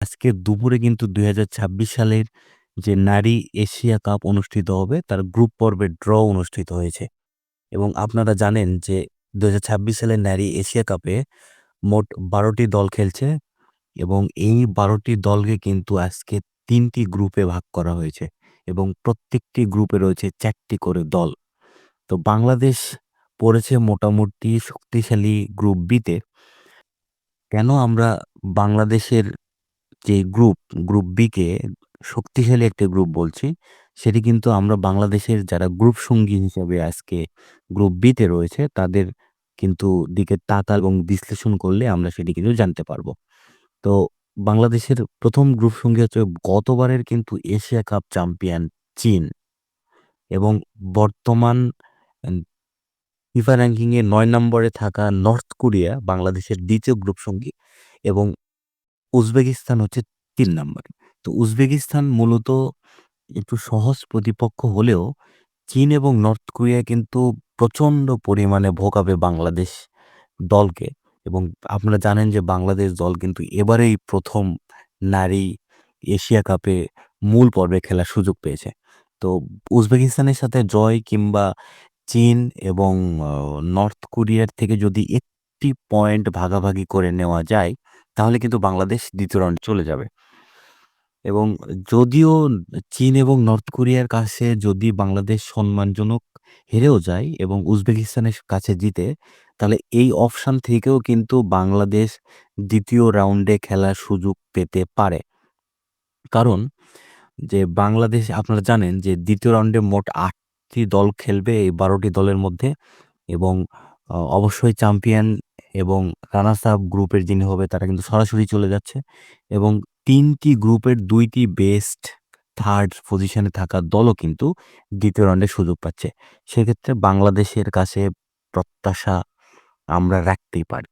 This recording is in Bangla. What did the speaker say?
আজকে দুপুরে কিন্তু ২০২৬ সালের যে নারী এশিয়া কাপ অনুষ্ঠিত হবে, তার গ্রুপ পর্বের ড্র অনুষ্ঠিত হয়েছে। এবং আপনারা জানেন যে ২০২৬ সালের নারী এশিয়া কাপে মোট বারোটি দল খেলছে এবং এই বারোটি দলকে কিন্তু আজকে তিনটি গ্রুপে ভাগ করা হয়েছে এবং প্রত্যেকটি গ্রুপে রয়েছে চারটি করে দল। তো বাংলাদেশ পড়েছে মোটামুটি শক্তিশালী গ্রুপ বিতে কেন আমরা বাংলাদেশের যে গ্রুপ গ্রুপ বিকে শক্তিশালী একটা গ্রুপ বলছি, সেটি কিন্তু আমরা বাংলাদেশের যারা গ্রুপ সঙ্গী হিসেবে আজকে গ্রুপ বিতে রয়েছে, তাদের কিন্তু দিকে তাকা এবং বিশ্লেষণ করলে আমরা সেটি কিন্তু জানতে পারব। তো বাংলাদেশের প্রথম গ্রুপ সঙ্গী হচ্ছে গতবারের কিন্তু এশিয়া কাপ চ্যাম্পিয়ন চীন এবং বর্তমান ফিফা র্যাঙ্কিংয়ে নয় নম্বরে থাকা নর্থ কোরিয়া বাংলাদেশের দ্বিতীয় গ্রুপ সঙ্গী এবং উজবেকিস্তান হচ্ছে তিন নম্বর। তো উজবেকিস্তান মূলত একটু সহজ প্রতিপক্ষ হলেও চীন এবং নর্থ কোরিয়া কিন্তু প্রচণ্ড পরিমাণে ভোগাবে বাংলাদেশ দলকে এবং আপনারা জানেন যে বাংলাদেশ দল কিন্তু এবারেই প্রথম নারী এশিয়া কাপে মূল পর্বে খেলার সুযোগ পেয়েছে। তো উজবেকিস্তানের সাথে জয় কিংবা চীন এবং নর্থ কোরিয়ার থেকে যদি একটি পয়েন্ট ভাগাভাগি করে নেওয়া যায় তাহলে কিন্তু বাংলাদেশ দ্বিতীয় রাউন্ডে চলে যাবে। এবং যদিও চীন এবং নর্থ কোরিয়ার কাছে যদি বাংলাদেশ সম্মানজনক হেরেও যায় এবং উজবেকিস্তানের কাছে জিতে, তাহলে এই অপশান থেকেও কিন্তু বাংলাদেশ দ্বিতীয় রাউন্ডে খেলার সুযোগ পেতে পারে। কারণ যে বাংলাদেশ, আপনারা জানেন যে দ্বিতীয় রাউন্ডে মোট আটটি দল খেলবে এই বারোটি দলের মধ্যে এবং অবশ্যই চ্যাম্পিয়ন এবং রানার্স আপ গ্রুপের যিনি হবে, তারা কিন্তু সরাসরি চলে যাচ্ছে এবং তিনটি গ্রুপের দুইটি বেস্ট থার্ড পজিশনে থাকা দলও কিন্তু দ্বিতীয় রাউন্ডে সুযোগ পাচ্ছে। সেক্ষেত্রে বাংলাদেশের কাছে প্রত্যাশা আমরা রাখতেই পারি।